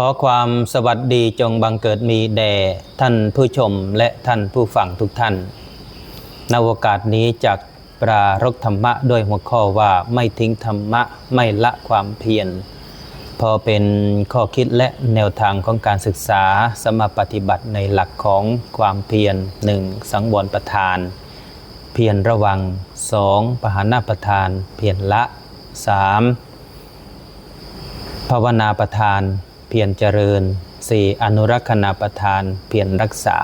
ขอความสวัสดีจงบังเกิดมีแด่ท่านผู้ชมและท่านผู้ฟังทุกท่านนโอกาสนี้จากปรารกธรรมะด้วยหัวข้อว่าไม่ทิ้งธรรมะไม่ละความเพียร พอเป็นข้อคิดและแนวทางของการศึกษาสมาปฏิบัติในหลักของความเพียร 1. สังวรประทาน เพียรระวัง 2. ปหานาประทาน เพียรละ 3. ภาวนาประทาน เพียรเจริญ 4. อนุรักษณาประทาน เพียรรักษา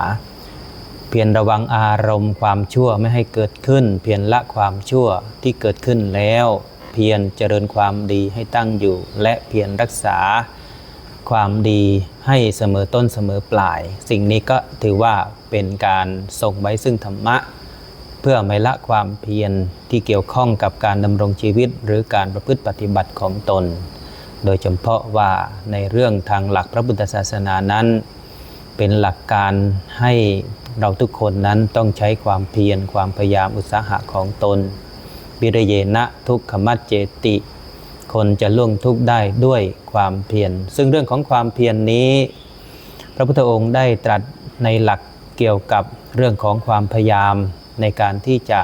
เพียรระวังอารมณ์ความชั่วไม่ให้เกิดขึ้น เพียรละความชั่วที่เกิดขึ้นแล้ว เพียรเจริญความดีให้ตั้งอยู่ และเพียรรักษา ความดีให้เสมอต้นเสมอปลาย สิ่งนี้ก็ถือว่าเป็นการส่งไว้ซึ่งธรรมะ เพื่อไม่ละความเพียรที่เกี่ยวข้องกับการดำรงชีวิต หรือการประพฤติปฏิบัติของตน โดยเฉพาะว่าในเรื่องทางหลักพระพุทธศาสนานั้น เป็นหลักการให้เราทุกคนนั้นต้องใช้ความเพียรความพยายามอุตสาหะของตนวิรเยนะทุกขมัจเจติ คนจะล่วงทุกข์ได้ด้วยความเพียรซึ่งเรื่องของความเพียรนนี้ พระพุทธองค์ได้ตรัสในหลักเกี่ยวกับเรื่องของความพยายามในการที่จะ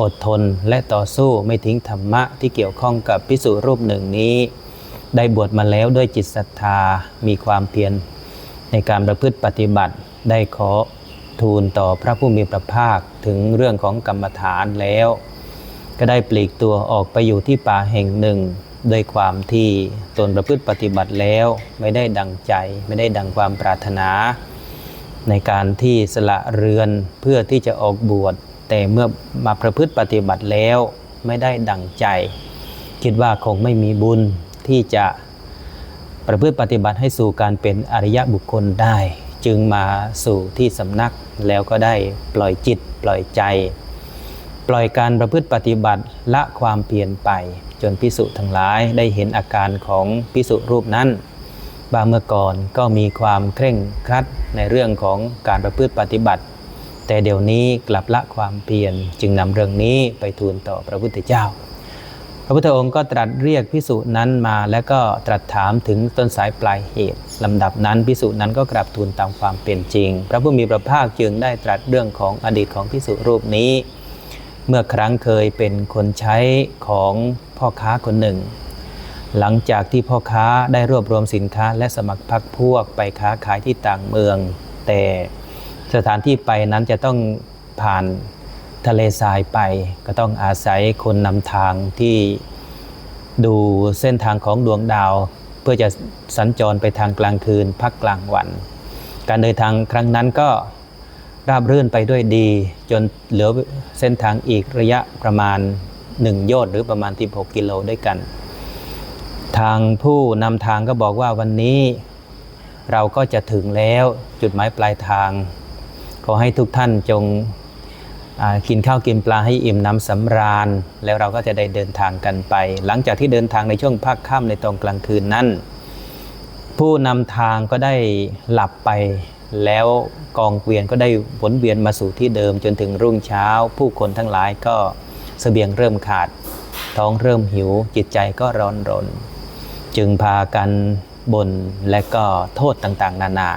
อดทนและต่อสู้ไม่ทิ้งธรรมะที่เกี่ยวข้องกับพิสุรูปหนึ่งนี้ ได้บวชมาแล้วด้วยจิตศรัทธามีความเพียรในการประพฤติปฏิบัติได้ขอทูลต่อพระผู้มีพระภาคถึงเรื่องของกรรมฐานแล้ว ก็ได้ปลีกตัวออกไปอยู่ที่ป่าแห่งหนึ่งด้วยความที่ตนประพฤติปฏิบัติแล้วไม่ได้ดังใจ ไม่ได้ดังความปรารถนา ในการที่สละเรือนเพื่อที่จะออกบวช แต่เมื่อมาประพฤติปฏิบัติแล้วไม่ได้ดังใจ คิดว่าคงไม่มีบุญ ที่จะประพฤติปฏิบัติให้สู่การเป็นอริยบุคคลได้ จึงมาสู่ที่สำนักแล้วก็ได้ปล่อยจิตปล่อยใจ ปล่อยการประพฤติปฏิบัติละความเพียรไป จนพิสุทั้งหลายได้เห็นอาการของพิสุรูปนั้นบางเมื่อก่อนก็มีความเคร่งครัดในเรื่องของการประพฤติปฏิบัติ แต่เดี๋ยวนี้กลับละความเพียรจึงนำเรื่องนี้ไปทูลต่อพระพุทธเจ้า ระพุทธองค์ก็ตรัสเรียกพิสุนั้นมา แล้วก็ตรัสถามถึงต้นสายปลายเหตุลำดับนั้นพิสุนั้นก็กราบทูลตามความเป็นจริง พระผู้มีพระภาคจึงได้ตรัสเรื่องของอดีตของพิสุรูปนี้ เมื่อครั้งเคยเป็นคนใช้ของพ่อค้าคนหนึ่ง หลังจากที่พ่อค้าได้รวบรวมสินค้า และสมัครพรรคพวกไปค้าขายที่ต่างเมือง แต่สถานที่ไปนั้นจะต้องผ่าน ทะเลทรายไปก็ต้องอาศัยคนนำทางที่ดูเส้นทางของดวงดาว เพื่อจะสัญจรไปทางกลางคืน พักกลางวัน การเดินทางครั้งนั้นก็ราบรื่นไปด้วยดี จนเหลือเส้นทางอีกระยะประมาณ 1 โยชน์หรือประมาณ 16 กิโลด้วยกัน ทางผู้นำทางก็บอกว่าวันนี้เราก็จะถึงแล้วจุดหมายปลายทาง ขอให้ทุกท่านจง กินข้าวกินปลาให้อิ่มน้ำสำราญ แล้วเราก็จะได้เดินทางกันไป หลังจากที่เดินทางในช่วงภาคค่ำในตอนกลางคืนนั้น ผู้นำทางก็ได้หลับไป แล้วกองเกวียนก็ได้วนเวียนมาสู่ที่เดิมจนถึงรุ่งเช้า ผู้คนทั้งหลายก็เสบียงเริ่มขาด ท้องเริ่มหิว จิตใจก็ร้อนรน จึงพากันบ่นและก็โทษต่างๆ นานา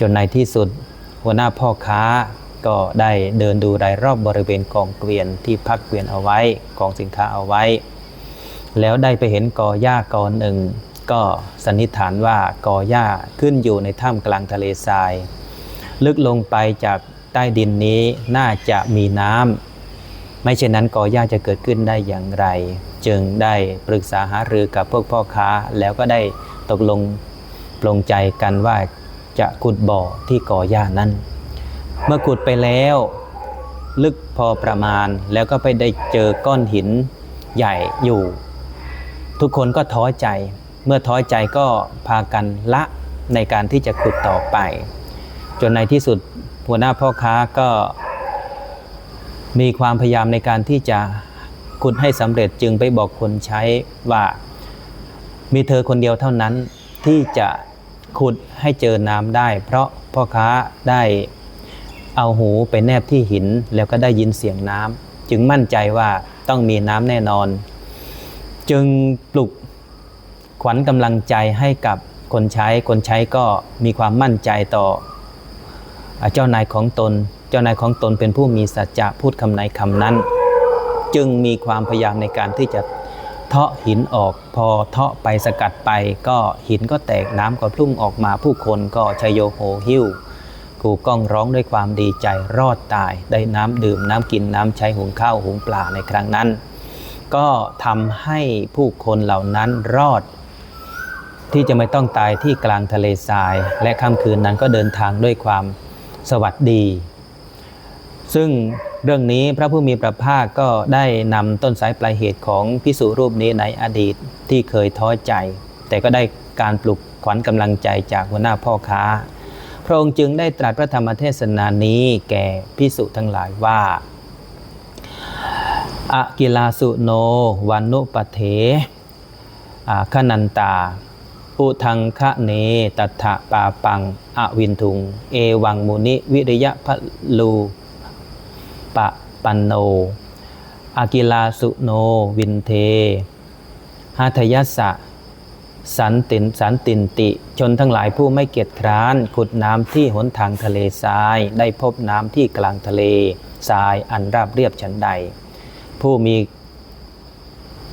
จนในที่สุดหัวหน้าพ่อค้า ก็ได้เดินดูรายรอบบริเวณกองเกวียนที่พักเกวียนเอาไว้กองสินค้าเอาไว้ แล้วได้ไปเห็นกอหญ้ากอหนึ่ง ก็สันนิษฐานว่ากอหญ้าขึ้นอยู่ในถ้ำกลางทะเลทราย ลึกลงไปจากใต้ดินนี้น่าจะมีน้ำไม่เช่นนั้นกอหญ้าจะเกิดขึ้นได้อย่างไร จึงได้ปรึกษาหารือกับพวกพ่อค้า แล้วก็ได้ตกลงปลงใจกันว่าจะขุดบ่อที่กอหญ้านั้น เมื่อขุดไปแล้ว ลึกพอประมาณแล้วก็ไปได้เจอก้อนหินใหญ่อยู่ ทุกคนก็ท้อใจ เมื่อท้อใจก็พากันละในการที่จะขุดต่อไป จนในที่สุดหัวหน้าพ่อค้าก็ มีความพยายามในการที่จะขุดให้สำเร็จจึงไปบอกคนใช้ว่า มีเธอคนเดียวเท่านั้นที่จะขุดให้เจอน้ำได้ เพราะพ่อค้าได้ เอาหูไปแนบที่หินแล้วก็ได้ยินเสียงน้ำจึงมั่นใจว่าต้องมีน้ำแน่นอน จึงปลุกขวัญกำลังใจให้กับคนใช้คนใช้ก็มีความมั่นใจต่อ เจ้านายของตน เจ้านายของตนเป็นผู้มีสัจจะพูดคำไหนคำนั้น จึงมีความพยายามในการที่จะเทาะหินออกพอเทาะไปสกัดไป ก็หินก็แตกน้ำก็พุ่งออกมาผู้คนก็ชยโยโหหิ้ว กูก้องร้องด้วยความดีใจรอดตาย ได้น้ำดื่มน้ำกินน้ำใช้หุงข้าวหุงปลาในครั้งนั้น ก็ทำให้ผู้คนเหล่านั้นรอด ที่จะไม่ต้องตายที่กลางทะเลทราย และค่ำคืนนั้นก็เดินทางด้วยความสวัสดี ซึ่งเรื่องนี้พระผู้มีพระภาคก็ได้นำต้นสายปลายเหตุของพิสุรูปนี้ในอดีตที่เคยท้อใจ แต่ก็ได้การปลุกขวัญกำลังใจจากหัวหน้าพ่อค้า ระองค์จึงได้ตรัสพระธรรมเทศนานี้แก่พิสุทั้งหลายว่าอะกิลาสุโนวันนุปเทขนันตา อุทังคะเนตัทธะปาปัง อวินทุง เอวังมุนิ วิริยะพะลูปะปันโนอากิลาสุโน วินเทหัทยัสสะ สันตินสันตินติ ชนทั้งหลายผู้ไม่เกียจคร้าน ขุดน้ำที่หนทางทะเลทราย ได้พบน้ำที่กลางทะเลทรายอันราบเรียบฉันใด ผู้มี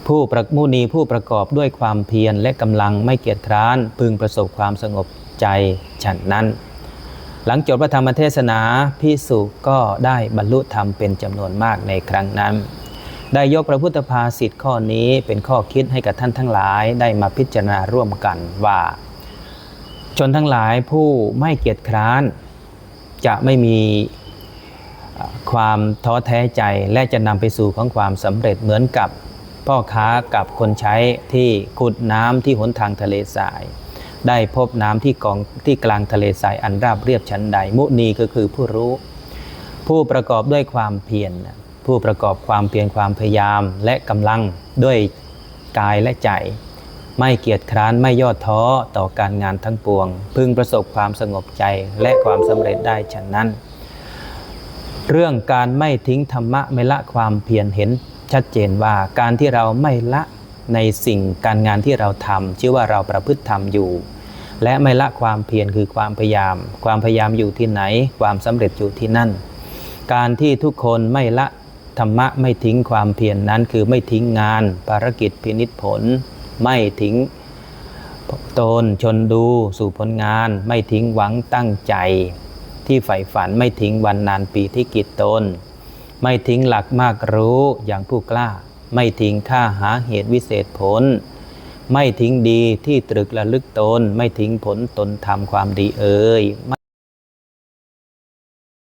ผู้ประมุนีผู้ประกอบด้วยความเพียรและกำลังไม่เกียจคร้าน พึงประสบความสงบใจฉันนั้น หลังจบพระธรรมเทศนาพิสุก็ได้บรรลุธรรมเป็นจำนวนมากในครั้งนั้น ได้ยกพระพุทธภาษิตข้อนี้เป็นข้อคิดให้กับท่านทั้งหลายได้มาพิจารณาร่วมกันว่า ชนทั้งหลายผู้ไม่เกียจคร้าน จะไม่มีความท้อแท้ใจและจะนำไปสู่ของความสำเร็จเหมือนกับพ่อค้ากับคนใช้ที่ขุดน้ำที่หนทางทะเลทราย ได้พบน้ำที่กองที่กลางทะเลทรายอันราบเรียบชั้นใด มุนีก็คือผู้รู้ ผู้ประกอบด้วยความเพียร ผู้ประกอบความเพียรความพยายามและกำลังด้วยกายและใจ ไม่เกียจคร้านไม่ย่อท้อต่อการงานทั้งปวง พึงประสบความสงบใจและความสำเร็จได้ฉะนั้น เรื่องการไม่ทิ้งธรรมะไม่ละความเพียรเห็นชัดเจนว่าการที่เราไม่ละในสิ่งการงานที่เราทำชื่อว่าเราประพฤติธรรมอยู่ และไม่ละความเพียรคือความพยายาม ความพยายามอยู่ที่ไหน ความสำเร็จอยู่ที่นั่น การที่ทุกคนไม่ละ ธรรมะไม่ทิ้งความเพียรนนั้น คือไม่ทิ้งงาน ภารกิจพินิจผล ไม่ทิ้งตนชนดูสู่ผลงาน ไม่ทิ้งหวังตั้งใจ ที่ใฝ่ฝันไม่ทิ้งวันนานปีที่กิจตน ไม่ทิ้งหลักมากรู้อย่างผู้กล้า ไม่ทิ้งค่าหาเหตุวิเศษผล ไม่ทิ้งดีที่ตรึกระลึกตน ไม่ทิ้งผลตนทำความดีเอ่ย